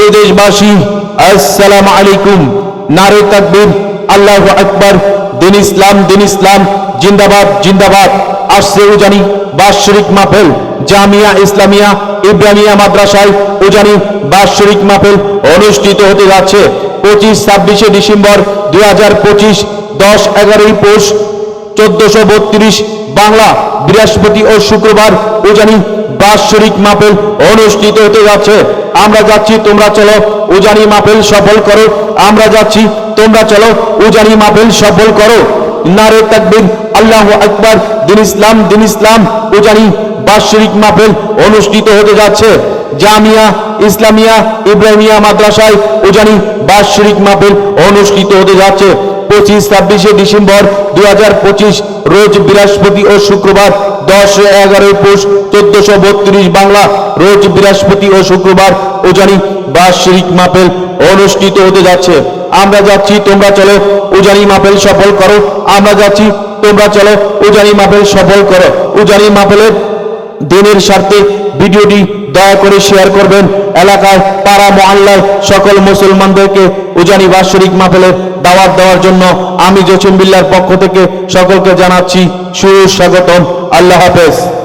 প্রিয় দেশবাসী, আসসালাম আলাইকুম। নারে তাকবীর, আল্লাহ আকবার। দিন ইসলাম দিন ইসলাম, জিন্দাবাদ জিন্দাবাদ। আসছে উজানি বাৎসরিক মাহফিল, জামিয়া ইসলামিয়া ইব্রাহিমিয়া মাদ্রাসায় উজানি বাৎসরিক মাহফিল অনুষ্ঠিত হতে যাচ্ছে। পঁচিশ, ছাব্বিশে ডিসেম্বর দুই হাজার পঁচিশ, দশ, এগারোই পৌষ, চোদ্দশো বত্রিশ, বাংলা বৃহস্পতি ও শুক্রবার উজানি বাৎসরিক মাহফিল অনুষ্ঠিত হতে যাচ্ছে। আমরা যাচ্ছি, তোমরা চলো, উজানি মাহফিল সফল করো। আমরা যাচ্ছি, তোমরা চলো, উজানি মাহফিল সফল করো। নারে তাকবীর, আল্লাহ আকবার, দিন ইসলাম দিন ইসলাম, উজানি বাৎসরিক মাহফিল অনুষ্ঠিত হতে যাচ্ছে। জামিয়া, ইসলামিয়া, ইব্রাহিমিয়া মাদ্রাসায় উজানি বাৎসরিক মাহফিল অনুষ্ঠিত হতে যাচ্ছে। পঁচিশ, ছাব্বিশে ডিসেম্বর দুই হাজার পঁচিশ, রোজ বৃহস্পতি ও শুক্রবার দশ এগারোই পৌষ চোদ্দশো বত্রিশ বাংলা, রোজ বৃহস্পতি ও শুক্রবার উজানি বার্ষিক মাপেল অনুষ্ঠিত হতে যাচ্ছে। আমরা যাচ্ছি, তোমরা চলো, উজানি মাপেল সফল করো। আমরা যাচ্ছি, তোমরা চলো, উজানি মাপেল সফল করো। উজানি মাপেলের দিনের স্বার্থে ভিডিওটি দয়া করে শেয়ার করবেন। এলাকায় পাড়া, মহল্লায় সকল মুসলমানদেরকে উজানি বাৎসরিক মাহফিলের দাওয়াত দেওয়ার জন্য আমি জসিম বিল্লার পক্ষ থেকে সকলকে জানাচ্ছি সুস্বাগতম। আল্লাহ হাফেজ।